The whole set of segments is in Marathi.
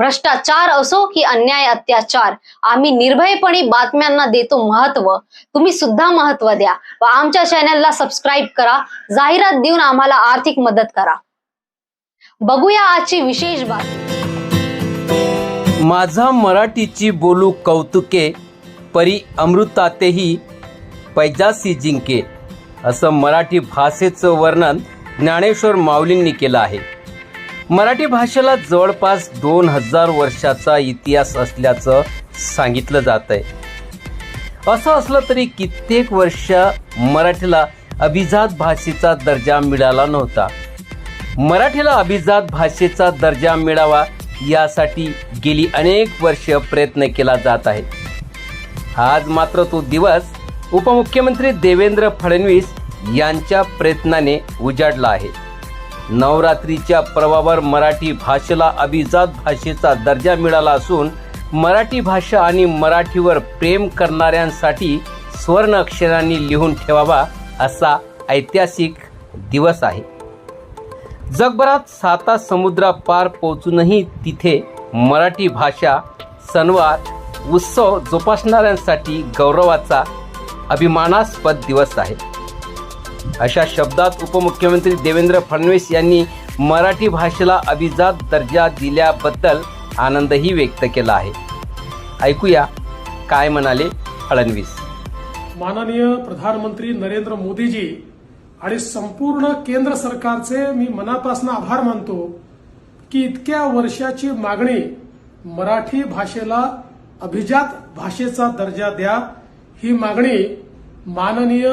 भ्रष्टाचार असो की अन्याय अत्याचार आम्ही निर्भयपणे बातम्यांना देतो महत्त्व. तुम्ही सुद्धा महत्त्व द्या व आमच्या चॅनलला सबस्क्राईब करा. जाहिरात देऊन आम्हाला आर्थिक मदत करा. बघूया आजची विशेष बातमी. माझा मराठीची बोलू कौतुके परी अमृतातेही पैजासी जिंके असं मराठी भाषेचं वर्णन ज्ञानेश्वर माऊलींनी केलं आहे. मराठी भाषेला जवळपास दोन हजार वर्षाचा इतिहास असल्याचं सांगितलं जात आहे असं असलं तरी कित्येक वर्ष मराठीला अभिजात भाषेचा दर्जा मिळाला नव्हता. मराठीला अभिजात भाषेचा दर्जा मिळावा यासाठी गेली अनेक वर्ष प्रयत्न केला जात आहे. आज मात्र तो दिवस उपमुख्यमंत्री देवेंद्र फडणवीस यांच्या प्रयत्नाने उजाडला आहे. नवरात्रीच्या पर्वावर मराठी भाषेला अभिजात भाषेचा दर्जा मिळाला असून मराठी भाषा आणि मराठीवर प्रेम करणाऱ्यांसाठी स्वर्ण अक्षरांनी लिहून ठेवावा असा ऐतिहासिक दिवस आहे. जगभरात साता समुद्रापार पोचूनही तिथे मराठी भाषा सणवार उत्सव जोपासणाऱ्यांसाठी गौरवाचा अभिमानास्पद दिवस आहे. अशा शब्दात उपमुख्यमंत्री देवेंद्र फडणवीस यांनी मराठी भाषेला अभिजात दर्जा दिल्याबद्दल आनंदही व्यक्त केला आहे. ऐकूया काय म्हणाले फडणवीस. माननीय प्रधानमंत्री नरेंद्र मोदीजी आणि संपूर्ण केंद्र सरकारचे मी मनापासून आभार मानतो की इतक्या वर्षाची मागणी मराठी भाषेला अभिजात भाषेचा दर्जा द्या ही मागणी माननीय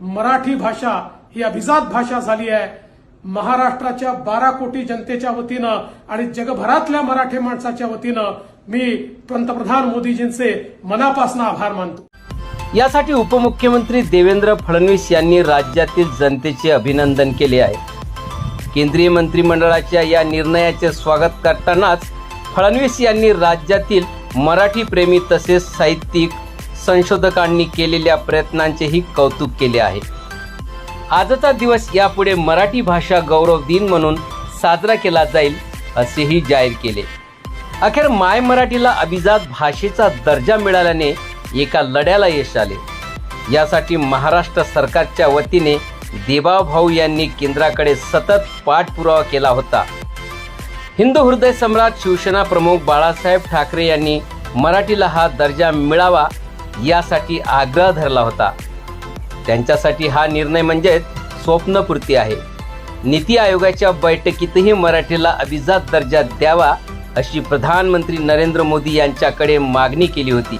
मराठी भाषा ही अभिजात भाषा झाली आहे. महाराष्ट्राच्या बारा कोटी जनतेच्या वतीनं आणि जगभरातल्या मराठी माणसाच्या वतीनं मी पंतप्रधान मोदीजींचे मनापासून आभार मानतो. यासाठी उपमुख्यमंत्री देवेंद्र फडणवीस यांनी राज्यातील जनतेचे अभिनंदन केले आहे. केंद्रीय मंत्रिमंडळाच्या या निर्णयाचे स्वागत करतानाच फडणवीस यांनी राज्यातील मराठी प्रेमी तसेच साहित्यिक संशोधकांनी केलेल्या प्रयत्नांचेही कौतुक केले आहे. आजचा दिवस यापुढे मराठी भाषा गौरव दिन म्हणून साजरा केला जाईल असेही जाहीर केले. अखेर माय मराठीला अभिजात भाषेचा दर्जा मिळाल्याने एका लढ्याला यश आले. यासाठी महाराष्ट्र सरकारच्या वतीने देबाव भाऊ यांनी केंद्राकडे सतत पाठपुरावा केला होता. हिंदू हृदय सम्राट शिवसेना प्रमुख बाळासाहेब ठाकरे यांनी मराठीला हा दर्जा मिळावा यासाठी आग्रह धरला होता. त्यांच्यासाठी हा निर्णय म्हणजेच स्वप्नपूर्ती आहे. नीती आयोगाच्या बैठकीतही मराठीला अभिजात दर्जा द्यावा अशी प्रधानमंत्री नरेंद्र मोदी यांच्याकडे मागणी केली होती.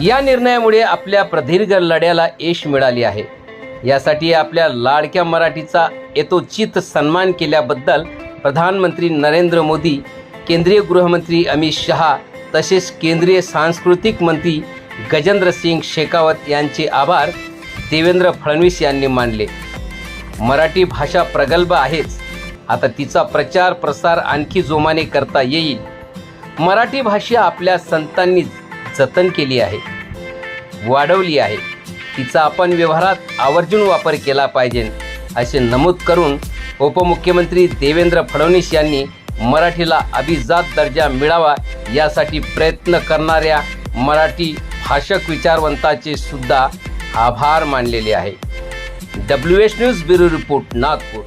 या निर्णयामुळे आपल्या प्रदीर्घ लढ्याला यश मिळाले आहे. यासाठी आपल्या लाडक्या मराठीचा यथोचित सन्मान केल्याबद्दल प्रधानमंत्री नरेंद्र मोदी केंद्रीय गृहमंत्री अमित शहा तसेच केंद्रीय सांस्कृतिक मंत्री गजेंद्र सिंग शेखावत यांचे आभार देवेंद्र फडणवीस यांनी मानले. मराठी भाषा प्रगल्भ आहेच. आता तिचा प्रचार प्रसार आणखी जोमाने करता येईल. मराठी भाषा आपल्या संतांनी जतन केली आहे. वाढवली आहे. तिचा आपण व्यवहारात आवर्जून वापर केला पाहिजे असे नमूद करून उपमुख्यमंत्री देवेंद्र फडणवीस यांनी मराठीला अभिजात दर्जा मिळावा यासाठी प्रयत्न करणाऱ्या मराठी भाषक विचारवंताचे सुद्धा आभार मानलेले आहे. W H news bureau report Nagpur.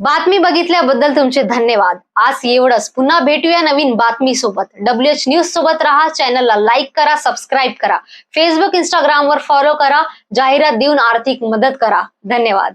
बातमी बघितल्याबद्दल तुमचे धन्यवाद. आज एवढंच. पुन्हा भेटूया नवीन बातमी सोबत. डब्ल्यू एच न्यूज सोबत राहा. चॅनलला लाईक करा सबस्क्राईब करा. फेसबुक इंस्टाग्राम वर फॉलो करा. जाहिरात देऊन आर्थिक मदत करा. धन्यवाद.